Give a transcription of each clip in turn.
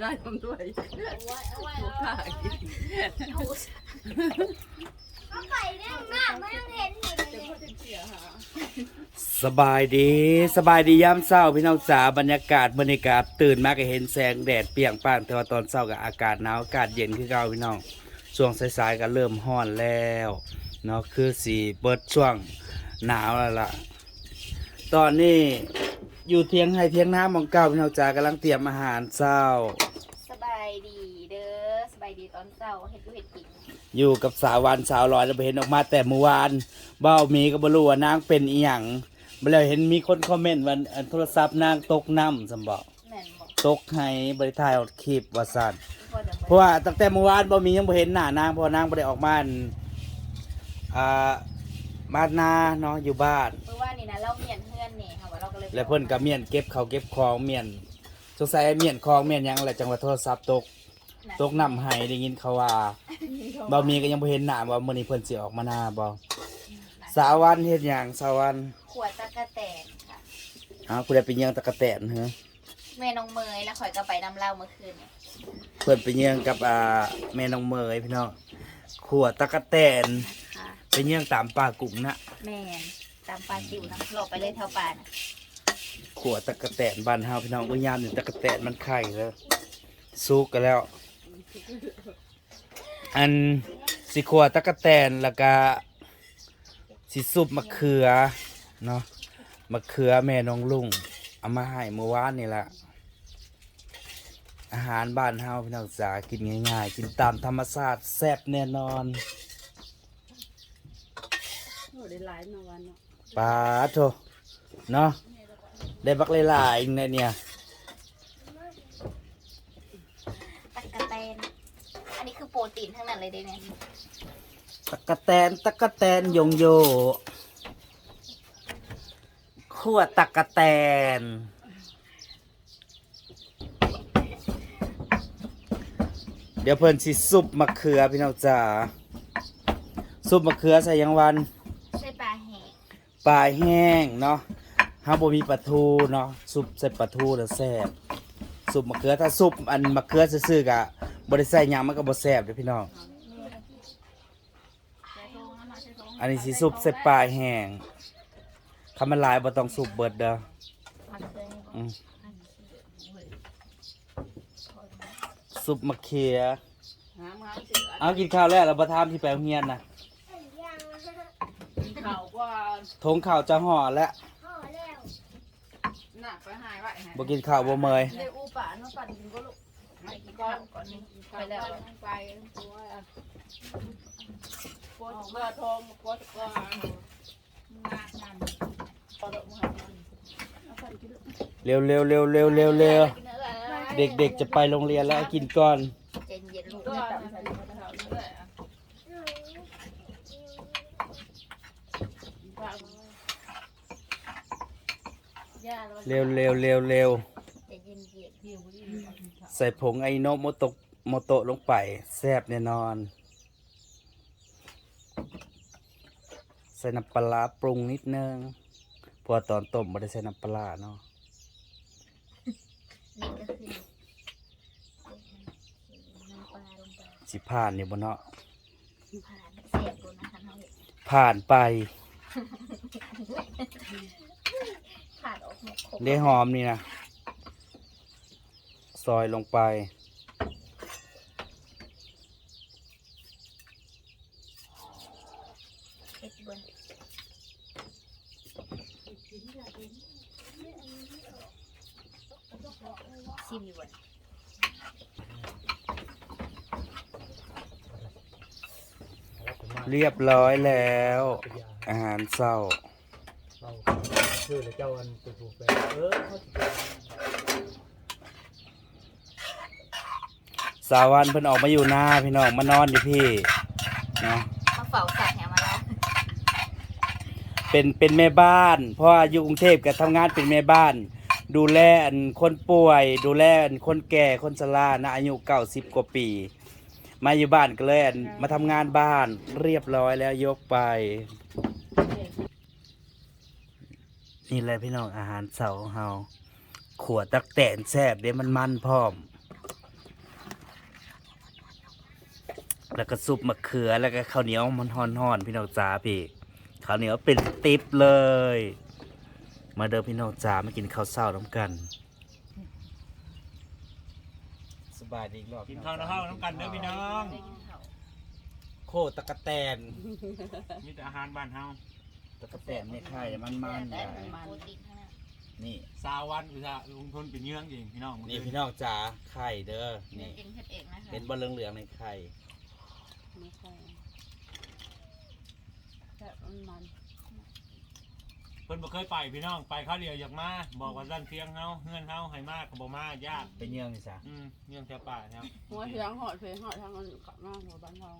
ได้ทำด้วยเอาไว้เอาไว้ลูกค้ากินเอาไปเรื่องมากไม่ต้องเห็นหินเลยสบายดีสบายดียามเช้าพี่น้องจ๋าบรรยากาศบรรยากาศตื่นมาก็เห็นแสงแดดเปรียงป้างแต่ว่าตอนเช้าก็อากาศหนาวอากาศเย็นคือเก่าพี่น้องช่วงสายๆก็เริ่มร้อนแล้วเนาะคือสีเปิดช่วงหนาวแล้วล่ะ ตอนนี้อยู่เทียงให้เทียงน้ำของเก่าพี่น้องจ๋ากำลังเตรียมอาหารเช้า สบายดีเด้อส บายดีตอนเช้าเฮ็ดดูเฮ็ดกินอยู่กับสาววันสาวลอยแล้วไปเห็นออกมาแต่เมื่อวานเบ้ามีก็บ่รู้ว่านางเป็นอีหยังบ่แล้วเห็นมีคนคอมเมนต์ว่าอันโทรศัพท์นางตกน้ำสำบอกแม่นบอกตกให้บริทายออกคลิปว่าซั่นพ่อจะเพราะว่าตั้งแต่เมื่อวานบ่มียังบ่เห็นหน้านางเพราะว่านางบ่ได้ออกมาอั่นอ่าบ้านนาเนาะอยู่บ้านเมื่อวานนี่นะเราเมียนเพื่อนนี่ค่ะว่าเราก็เลยแล้วเพิ่นก็เมียนเก็บเขาวเก็บของเมียนสงสัยเมียนของเมียนหยังแหละจังหวะโทรศัพท์ตก ตกน้ำให้ได้ยินเขาว่าบ่มีก็ยังบ่เห็นหน้าว่ามื้อนี้เพิ่นสิออกมาหน้าบ่สาววันเฮ็ดหยังสาววันขวดตะกะแตนค่ะอ้าวผู้ใดไปเยี่ยงตะกะแตนเหรอแม่น้องเมยแล้วข่อยก็ไปน้ำเหล้าเมื่อคืนเนี่ยเพิ่นไปเยี่ยงกับอ่าแม่น้องเมยพี่น้องขวดตะกะแตนค่ะไปเยี่ยงตามป่ากุ้งนะแม่นตามปลาจิ๋วนะหลบไปเลยแถวป่านะขวดตะกะแตนบ้านเฮาพี่น้องอุ้ยยามนี่ตะกะแตนมันไข่แล้วสุกกันแล้ว อันสิขวดตะกะแตนแล้วก็สิซุปมะเขือเนาะมะเขือแม่น้องลุงเอามาให้เมื่อวานนี่ละอาหารบ้านเฮาพี่น้องจ๋ากินง่ายๆ กินตามธรรมชาติแซ่บแน่นอนโอ้ได้หลายมาวันเนาะปลาโถเนาะได้บักหลายๆอีกในเนี่ย ตะกะแตน อันนี้คือ โปรตีนทั้งนั้นเลยเด้เนี่ยตะกะแตนตะกะแตนยงโยขั้วตะกะแตน เดี๋ยวเพิ่นสิซุปมะเขือพี่น้องจ๋าซุปมะเขือใส่หยังวันใช่ปลาแห้งปลาแห้งเนาะห้าบ่มีปลาทูเนาะซุปใส่ปลาทูแล้วแซ่บซุปมะเขือถ้าซุปอันมะเขือซื่อๆกะ บ่ได้ใส่หยังมันก็บ่แซ่บเด้อพี่น้อง อันนี้สิซุปใส่ปลาแห้งคำมันหลายบ่ต้องซุปเบิดเด้อมันเคยอืมซุปมะเขือหามหามเสือเอากินข้าวแล้วแล้วบ่ทามที่ไปโรงเรียนน่ะกินข้าวก่อนทงข้าวจะห่อแล้วหนักไปหายไว้ให้บ่กินข้าวบ่เมยเดี๋ยวอูป่าเนาะปั่นกินก็ลูกไม่กินก่อนก่อนนี่ กินข้าวแล้ว ไปตัวอะปวดเมื่อทองปวดก่อนงานกันพอดอกมือเอาปั่นกินลูกเร็วเร็วเร็วเร็วเร็วเร็วเด็กๆจะไปโรงเรียนแล้วกินก่อน เย็นเย็นๆลูกก่อไม่นตับใส่กระเทาด้วยอะเร็วเร็วเร็วเร็ว เย็นเย็นเย็นใส่ผงไอโนโมโตะ โมโตะลงไปแซ่บแน่นอน ใส่น้ำปลาร้าปรุงนิดนึงเพราะว่าตอนต้มไม่ได้ใส่น้ำปลาร้าเนาะนี่ก็คือน้ำปลาลงไปสิผ่านอยู่บนเนาะผ่านเสียบดูนะคะน้องเด็กผ่านไปผ่านออกหมดครบได้หอมนี่นะซอยลงไป เอ็ดบนซิมอยู่บน เรียบร้อยแล้ว อาหารเศร้าเราชื่อแล้วเจ้าอันเป็นผู้แปลเออเขาสิสาวันเพิ่นออกมาอยู่หน้าพี่น้องมานอนอยู่พี่เนาะมาเฝ้าสัตว์แถวมาแล้วเป็นเป็นแม่บ้าน เพราะว่าอยู่กรุงเทพก็ทำงานเป็นแม่บ้าน ดูแลอันคนป่วย ดูแลอันคนแก่คนชรานะอายุเก้าสิบกว่าปี มาอยู่บ้านก็เลยมาทำงานบ้านเรียบร้อยแล้วยกไป นี่แหละพี่น้องอาหารเสาเฮาขวดตักแตนแซบเดี๋ยวมันมันพร้อม แล้วก็ซุปมะเขือแล้วก็ข้าวเหนียวมันห่อนๆพี่น้องจ๋าพี่ข้าวเหนียวเป็นติ๊บเลย มาเดินพี่น้องจ๋ามากินข้าวเศร้ร่วมกัน บายดีอีกรอบกินข้าวนะข้าวน้ำกันเด้อพี่น้องได้กินข้าวโคตรตะกะแตนมีแต่อาหารบ้านเฮาตะกะแตนในไข่มันมันๆได้ใหญ่โปรตีนทั้งนั้นนี่สาวันอุตส่าห์ลงทุนเป็นเยื่องเองพี่น้องนี่พี่น้องจ๋าไข่เด้อเนื้นี่อเองเฮ็ดเองนะคะเป็นบอลเหลืองๆในไข่ไม่ค่อยแต่มันมัน เพิ่นบ่เคยไปพี่น้องไปเขาวเดียวอยากมาบอกว่าซั่นเที่ยงเฮาเฮือนเฮาให้มาก็บ่มายากเป็นเยื่องนี่จ้ะอืมเยื่องแถวป่าครับหัวเสียงหอดเพลงหอดทางมันขับมาหัวบ้านเรา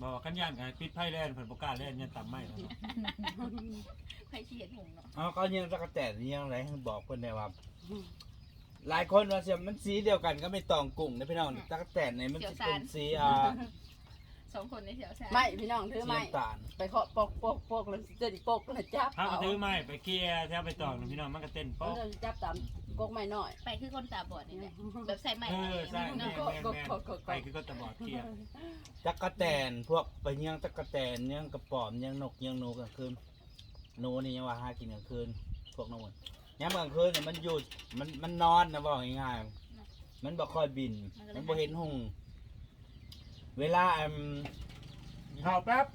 บอกว่ากันย่านกันปิดไพ่แล่นเพิ่นบ่กล้าเล่นยันต่ำไม้แล้วเนาะใครขี้เห็นหงเนาะเอาก็เยื่องตะกะแตนเยื่องอะไรให้บอกเพิ่นได้ว่า หลายคนว่าเสียมันสีเดียวกันก็ไม่ตองกุ้งนะพี่น้องตะกะแตนเนี่ยมันจะเป็นสีอ่า สองคนในเสียวแซ่ไม่พี่น้องถือสีไม่น้ำตาลไปเคาะปกปกปกแล้วเต้นปกแล้วจับถ้าก็เอาถือไม้ไปเกลียแถวไปตอกพี่น้องมันก็เต้นมัป๊อนกจะจับตามกกไม่น้อยไปคือคนตาบอดนี่แหละแบบใส่ไหมเออใช่เนาะแม่นแม่นแม่นไปคือก็ตะบอดเกลียตะกะแตนพวกไปเยื่องตะกะแตนเยื่องกระป๋อมเยื่องนกเยื่องหนูกลางคืนหนูนี่ยังว่าหากินกลางคืน พวกนกมันยามกลางคืนเนี่ยมันอยู่มันมันนอนนะบอกง่ายๆมันบ่ค่อยบิน มันบ่เห็นหุง เวลาอืมเฮาแป๊บ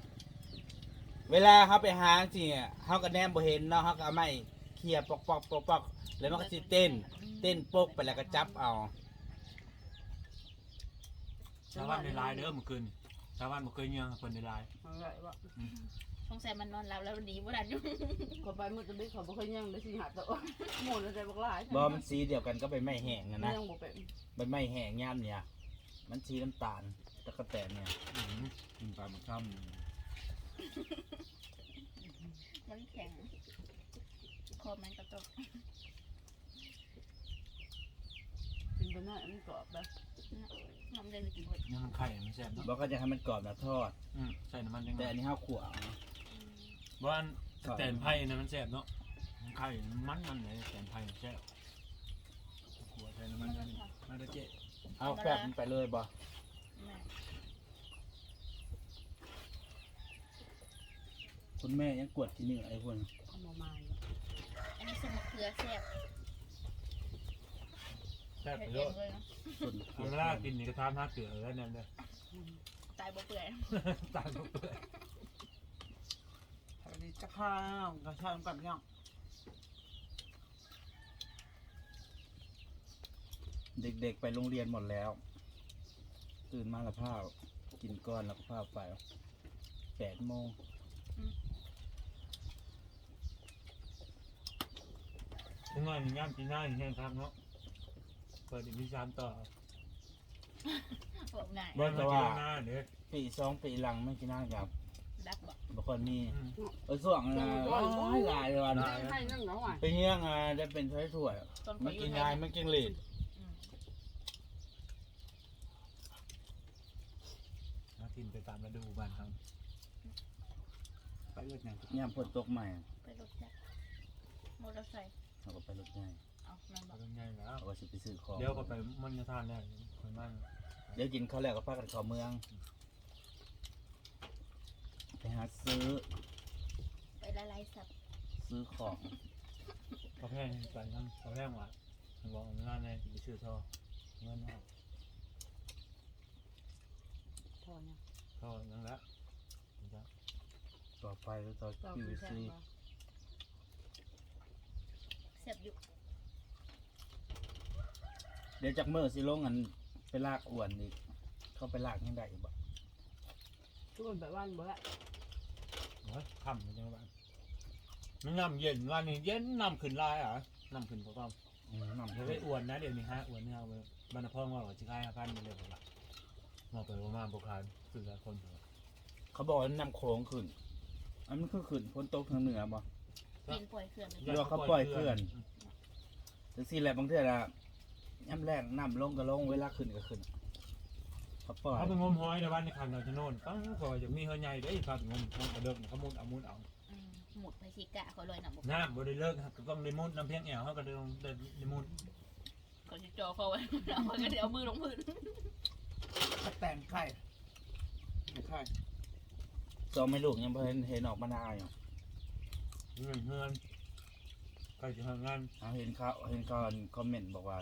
เวลาเขาไปหาจริงอะเขาก็แนมบ่เห็นเนาะเขาก็เอาไม้เคลียร์ปอกปอกปอกปอกแล้วมันก็สิเต้น เต้นปกไปแล้วก็จับเอาชาวบ้านในลายเด้อเมื่อคืนชาวบ้านบ่เคยเยื่องเพิ่นในลายอะไรวะสงสัยมันนอนหลับแล้วหนีบ่ทันอยู่คนไปมืดจะบิ๊กเขาบ่เคยยังได้สิหาตัวหมุนอะไรบักหลายบอมันสีเดียวกันก็ใบไม้แห้งอะมันนะยังบ่เป็นใบไม้แห้งย่ามเนี่ย มันสีน้ำตาล ตะกะแตนเนี่ยอืมกินปลาหมึกช่ำมันแข็งคอมันกระตกกินไปหน่อยมันกรอบแบบน้ำเล่นกินหมดยังมันไข่มันแซ่บเนาะบอกก็จะให้มันกรอบนะทอด อืมใส่น้ำมันยังไงแต่อันนี้ข้าวขั่วเอาบ้านแต่นไผ่นะมันแซ่บเนาะมันไข่มันมันมันเลยแต่นไผ่แซ่บหัวใส่น้ำมันกันมาเด้อเจ๊เอาแฟบมันไปเลยบ่ แม่ คุณแม่ยังกวดที่นี่ไอ้คนเอามามาอันนี้สมะเขือแซ่บแซ่บเฮ็ดไปเอเยอะงเลยเนาะส่วนเอาเวลากินนี่ก็ทำห้าเกลือแล้วนั่นเลยตายบ่เปื่อยตายหมดเลยสวัสดีจ้าข้าวกระชากกันยังเด็กๆไปโรงเรียนหมดแล้ว ตื่นมาแล้วพ้าวกินก้อนแล้วก็พ้าวไปแปดโมง ถึงงานย่ำกินหน้าอย่างเงี้ยครับเนาะเปิดอีกวิชามต่อบอกง่ายบ้านจะว่าหน้าเด้อปีสองปีหลังไม่กินน้ำกับดับบ่บางคนมีอืมเออส่วงนะหลายหลายวันได้ให้นั่งหน่อยไปเงี้ยงอะได้เป็นถ้วยถ้วยต้นๆขอไม่อยู่กินไทได้ยไม่กินเลดมากินไปตามฤดูบ้านเขาไปเลือกอย่างย่ามฝนตกใหม่ ไปรถจักรมอเตอร์ไซค์ เราก็ไปรถง่ายเอานั่นบ่เอาเป็นไงแล้วเราก็สิไปซื้อของเดี๋ยวก็ไปมันจะทานได้คนบ้านเดี๋ยวกินข้าวแล้วก็พากันเข้าเมือง ไปหาซื้อไปละลายสับซื้อของกาแฟไปทั้งกาแฟหวานบอกไม่ได้เลยไปซื้อท่อเงินออกพอเนี่ยท่อนั่นแหละต่อไปแล้วต่อเราคิวคือแซ่ซีบแซ่บอยู่เดี๋ยวจากเมื่อสิลงอันไปลากอ้วนอีก เข้าไปลากยังได้อีกบ่ทุกคนแบบว่านบ่ละโอ้ยค่ำมันจังบ้านมันน้ำเย็นวันนี้เย็นน้ำขึ้นลายอะน้ำขึ้นพอต้องอืมน้ำเดี๋ยวไปอ้วนนะเดี๋ยวนี้ฮะอ้วนเนี่ยเอาไปบรรพองว่าจะขายห้าพันไปเลยผมละมาไปประมาณบุคคลคือละคนเถอะเขาบอกว่าน้ำโขงขึ้น อันมันคือขึ้นฝนตกทางเหนือบ่ กินปล่อยเคลื่อนไปเดี๋ยวเขาปล่อยเคลื่อนจังซี่แหละบางเทื่อละย่ำแรกน้ำลงก็ลงเวลาขึ้นก็ขึ้นเขาปล่อยเขาไปงมหอยในวันในคันเราจะโน่นตั้งก็จะมีเฮยใหญ่ได้อีกครับงมงมกระเดิกเขามุดเอามุดเอาอืมหมุดไปสิกะเขาลอยน้ำบ่น้ำบ่ได้เลิกครับก็ต้องได้มุดน้ำเพียงแอวเขาก็ได้ได้ได้มุดเขาจะจ่อเขาไว้เอาไว้ก็เดี๋ยวเอามือลงพื้นตะแตนไข่ตไม่ใช่สองไม่ลูกยังเพิ่นเห็นออกมานาอยู่ เงินเงินใครจะทำงานเอาเห็นเขาเห็นเขาคอมเมนต์บอกว่า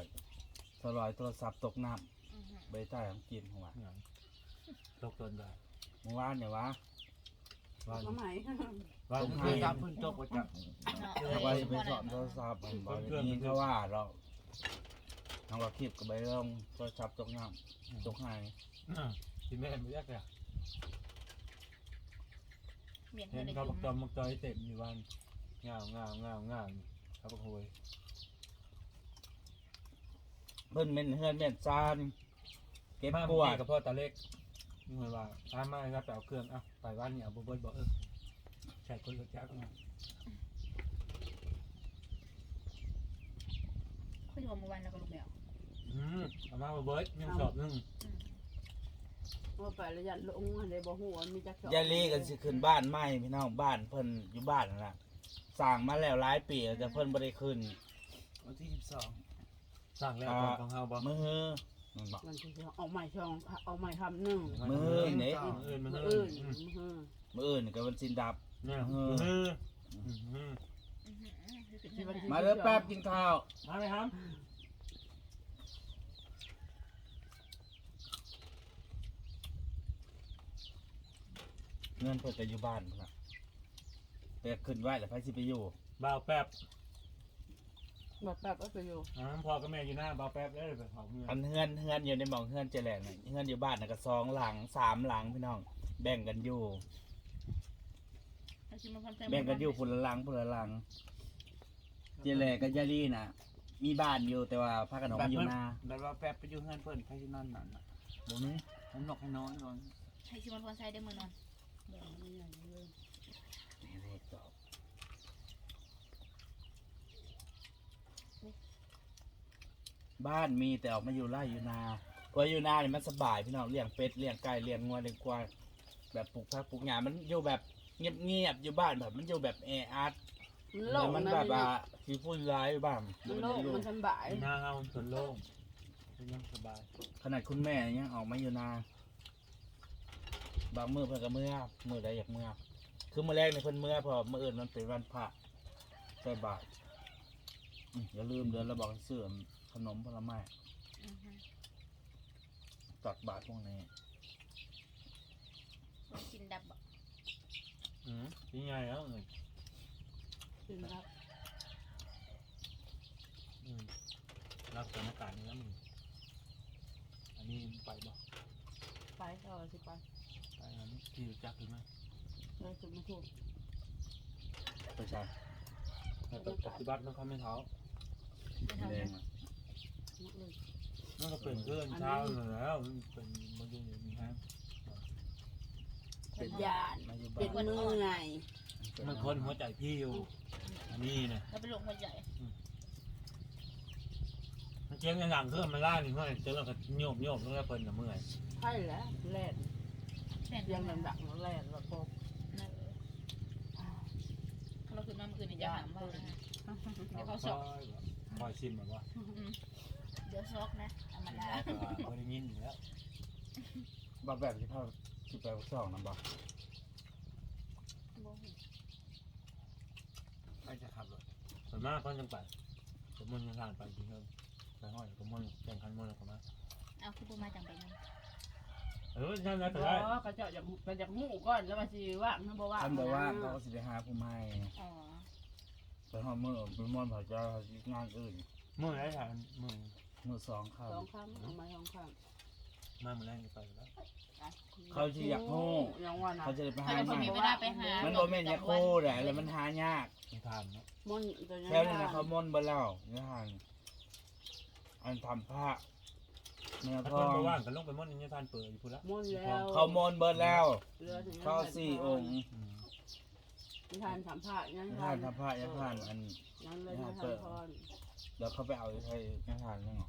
สลอยโทรศัพท์ตกน้อือหือำใบใต้ของกินของว่าอย่างตกตนได้เมื่อวานเนี่ยวะว่าทำไมว่าตกจะให้จับพื้นตกว่าจะเนาะแต่ว่าจะไปสอนโทรศัพท์มันบอกอย่างนี้เขาว่าเราน้องก็คลิปกับใบเรื่องโทรศัพท์ตกน้ำตกให้ที่แม่ไม่ยากเลย เมียนเห็เธอนได้เขาจุ่บอกมจอมมักจอยเต็มอยู่วันงาวงาวงาวงาวเขาบอกโวยเพิ่นเม่นเฮือนเม่นซานเก็บมาปปววดดกับพ่อตาเล็กนี่ไงว่าตามมาครับไปเอาเครื่องอะไปวันนี้เอาบุบเบิ้ลบอกเออใช่คนรถจักรคุยกับเมื่อวานแล้วก็ลูกแมวอืมเอามาบุบเบิ้ลยังสอบนึง ว่าไประยะลงอะไรบ่หัวมีจักรยายลีกันสิขึ้นบ้านใหม่พี่น้องบ้านเพิ่นอยู่บ้านนั่นล่ะสร้างมาแล้วหลายปีแล้วแต่เพิ่นบ่ได้ขึ้นวันที่สิบสองสั่งแล้วของของเฮาบ่มือมันบอกมันจะออกใหม่ช่องออกใหม่ทำหนึ่งมือนี่เอินมือมือเอิอื่นนมือมืออื่นก็วันสินดับ เนี่ยมือมืออือหือคือขึ้นทางนั้นมาเด้อแป๊บกินข้าว มาเลยครับ เงินเพิ่นก็อยู่บ้านพุ่นน่ะแต่ขึ้นไว้แล้วไผสิไปอยู่บ่าวแป๊บแบบแบบก็คืออยู่อ่าพ่อกับแม่อยู่หน้าบ่าวแป๊บได้ไปเผาเมืองอันเฮือนเฮือนอยู่ในหม่องเฮือนเจแลนน่ะเฮือนอยู่บ้านน่ะก็สองหลังสามหลังพี่น้อง แบ่งกันอยู่เอาชิมมาพร้อมใจแบ่งกันอยู่คนละหลังคนละหลัง เจแลกับยาลีน่ะ มีบ้านอยู่แต่ว่าพากันออกมาอยู่นาแบบว่าแป๊บไปอยู่เฮือนเพิ่นไปที่นั่นนั่นน่ะบ่มีผมนกให้น้อยนอนให้ชิมมาพร้อมใจได้มือนอน บ้านมีแต่ออกมาอยู่ไร่อยู่นาเพราะอยู่นาเนี่ยมันสบายพี่น้องเลี้ยงเป็ดเลี้ยงไก่เลี้ยงงัวเลี้ยงควายแบบปลูกผักปลูกหญ้ามันอยู่แบบเงียบๆอยู่บ้านแบบมันอยู่แบบแออัดมันโล่แล้วงมันนะแบบว่าขี้ฝุ่นร้ายบ้างมันโล่งมันสบาย หน้าเฮาส่วนโล่งยังสบาย ขนาดคุณแม่ยังออกมาอยู่นา บางมือเพิ่นก็เมื่อมือใดอยากเมื่อคือมื้อแรกในเพิ่นเมื่อเพอมื้ออื่นมันเป็นวันพระใส่บาตรอืมอย่าลืมเดือนละบอกให้ซื้อขนมผลไม้อือหือตักบาตรพวกนี้คนกินดับบ่อืมยังไงแล้วเงินกินครับอืมรับสถานการณ์นี้แล้วมึงอันนี้ไปบ่ไปก็สิไปไป อันนี้ที่จักหรือไม่เลยจุดมาถูกไปใช่แต่ปฏิบัติมันเขาไม่เท้าไม่ทำแดเลงยอะมันก็เป็นเพื่อนเช้าอยู่แล้วมันเป็นมันอยู่มีแห้งเป็นยานมาอยู่เป็นบ้านมือไงมันคนหัวใจพี่อยู่อันนี้นะแล้วเป็นลงหัวใจมันเจ๊งอย่างหลังเครื่องมันล่าหนึ่งเมื่อเจอแล้วก็โยมโยมแล้วก็เพิ่นกับเมื่อย ใช่แล้วแล่น น่นยังดังๆแล่นแล้วก็เราขึ้นมาเมื่อคืนนี่จะหามว่านะเดี๋ยวเขาสอบ คอยชิมแบบว่าเดี๋ยวซอกนะธรรมดาเขาได้ยินอยู่แล้วบ้าแบบที่พ่อที่ไปสองนะบอกไปจะขับรถส่วนมากก็ยังไปสมมติยังทานไปจริงๆไปห้อยสมมติแข่งขันมวยแล้วก็มาเอาคือปูมาจังไปนั่น เออใช่แล้วแต่เพได้ราะก็เจาะจากไปจากหมู่ก่อนแล้วมาสิว่างนะบ่ว่างท่านบอกว่าเขาก็สิไปหาผู้ใหม่อ๋อไปหอดมือเป็นมอนผ่าจะงานอื่นเมื่อไรทานเมื่อมือสองเข้าสองครั้งเอามาสองครั้งมาเมื่อแรกไปแล้วเขาจะอยากโง่ยังว่านะเขาจะได้ไปเขาหาจะใหม่มีเวลาไปหามันโมเมนต์เนี่ยโคตรแหละแล้วมันหายากไม่ทานเนาะมนตัวนี้แถวนี้นะเขาม่อนเบลเล่าเนี่ยทานอันทำผ้า เนื้อถ้าทคอนงมาว่างกันลงไปมดนี่ทานเปิดอยู่พูดละมนแล้วเขาม่อนเบิร์แล้วเรือถึงเข้าสี่องค์ทานสามผ้ายังทานทำผ้ายังทานอัน ยังเลยทานพรแล้วเขาไปเอาไทยยังทานยังหรอ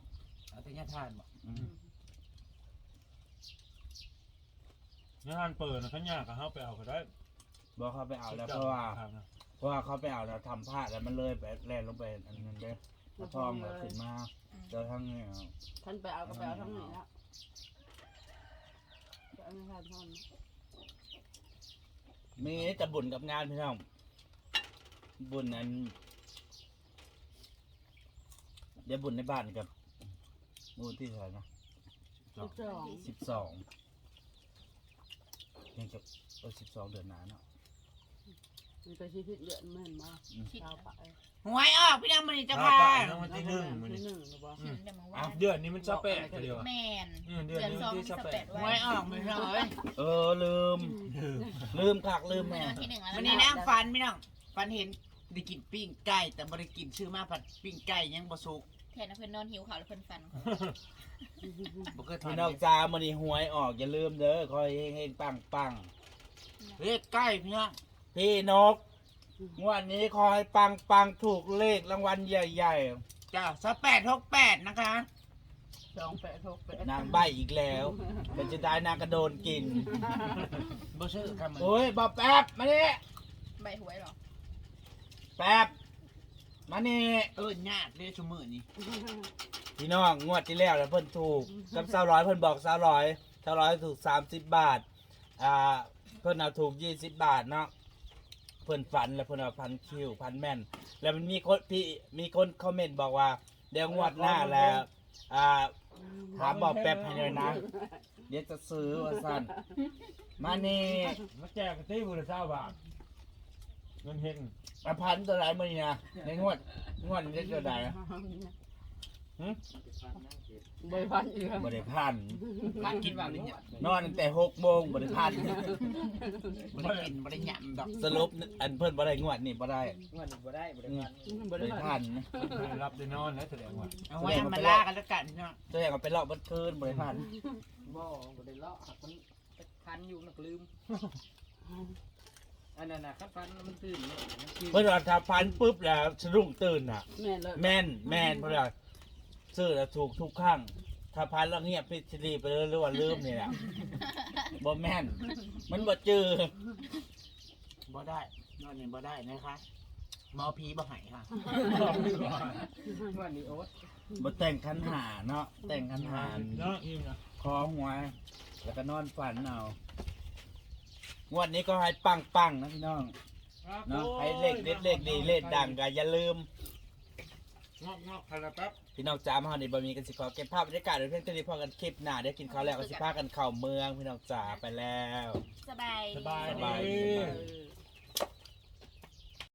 เอาแต่ยาทานบ่อืมนี่ทานเปิดนะขันยากกับเขาไปเอาก็ได้บอกเขาไปเอาแล้วเพราะว่าเพราะว่าเขาไปเอาแล้วทำผ้าแล้วมันเลยไปแล่นลงไปอันนั้นเด้อทองก็ขึ้นมาเจอทั้งเนี่ยท่านไปเอากระเป๋าทั้งนี้แล้วจะเอาไม่ทานท่อนมีแต่บุญกับงานพี่น้องบุญนั้นเดี๋ยวบุญในบ้านกับมูลที่เท่าไหร่นะสองสิบสองยังจะเออสิบสองเดือนหนาเนาะ มีตัวชีวิตเดือนเหมือนมาอืมเช้าไปหวยออกพี่น้องมันนี่เจ้าข้าค่ะวปลาน้องวันที่หนึ่งมันที่นี่หนึ่งหรือเปล่าอืม เดี๋ยวมาอะว่าเดือนนี้มันจะแปดเดียวอะแมนอืมเดือนเดือนนี้สองที่มีจะสแปแปดดหไว้วยออกไม่ใช่เอ้ยเออลืม ลืมคักลืมวันแม่นี้วันที่หนึ่งแล้ววันนะนี้นั่งฟันพี่น้องฟันเห็นได้กินปิ้งไก่แต่บ่ได้กินชื่อมาผัดปิ้งไก่ยังบ่สุกแทนเพื่อนนอนหิวขาวแล้วเพื่อนฟันบ่เคยทาพี่นน้องจ้ามันนี่หวยออกอย่าลืมเด้อคอยเฮงๆปังปังเลขใกล้พี่น้องๆ พี่นกงวดนี้คอยปังปังๆถูกเลขรางวัลใหญ่จ้าสแปดหกแปดนะคะสองแปดหกแปดๆนางใบอีกแล้วเป็นจะได้นางกระโดนกินบ่ซื้อค่ะมึงโอ้ยบอแป๊บมานี่ใบหวยเหรอแป๊บมานี่เออญาติเรียกชุมือนี่พี่น้องงวดที่แล้วแล้วเพิ่นถูกกับสาวร้อยเพิ่นบอกสาวร้อยสาวร้อยถูกสามสิบบาทอ่าเพิ่นเอาถูกยี่สิบบาทเนาะ เพิ่นฝันแล้วเพิ่นเอาพันคิวพันแม่น แล้วมันมีคนพี่มีคนคอมเมนต์บอกว่าเดี๋ยวงวดหน้าแล้วอ่าถามบอกแป๊บให้เลยนะ เดี๋ยวจะซื้อว่าสั้นมานี่มาแจกกันที่บุรีเจ้าบาทเงินเฮงอพันตัวไหนมานี่นะในงวดงวดนี้ตัวไห นบริพันธ์อีกแล้วบริพันมากินบ่ได้หยนอนตั้งแต่หกโมงบริพันำบ่ได้กินบ่ได้หยำดอกสรุปอันเพิ่นบ่ได้งวดนี่บ่ได้เงินบ่ได้บ่ได้บริพันได้รับได้นอนแล้วแสดงว่าเอาไว้มาล่ากันแล้วกันพี่น้องตัวอย่างเอาไปเลาะบันคืนบริพันบ่บ่ได้เลาะหักมันพันอยู่นักลืมอันนั้นน่ะคัดพันแล้วมันตื่นเนี่ยมันตื่นเพิ่นว่าถ้าพันปุ๊บแล้วสะดุ้งตื่นอะแม่เลยแม่นแม่นเพิ่นว่า ซื้อแล้วถูกทุกครั้งถ้าพันแล้วเงียบพิชรีไปเลยหรือว่าลืมนี่แหละบ่แม่น มันบ่จือบ่ได้นอนนี่บ่ได้นะคะหมอผีบ่ให้ค่ะว่านี่โอ๊ตบ่แต่งคันหาเนาะแต่งคันหาเนาะอิ่มนะคอหัวแล้วก็นอนฝันเอางวดนี้ก็ให้ปังปังๆนะพี่น้องเนาะให้เลขเด็ดเลขดีเลขดังก็อย่าลืม งอกงอกพาราแป๊บพี่น้องจ๋ามาหอนี่บะมีกันสิขอเก็บภาพบรรยากาศเดี๋ยวเพื่อนจะได้พอกันคลิปหน้าเดี๋ยวกินข้าวแล้วก็สิพากันเข้าเมืองพี่น้องจ๋าไปแล้ว สบาย สบาย สบายดีดีเออ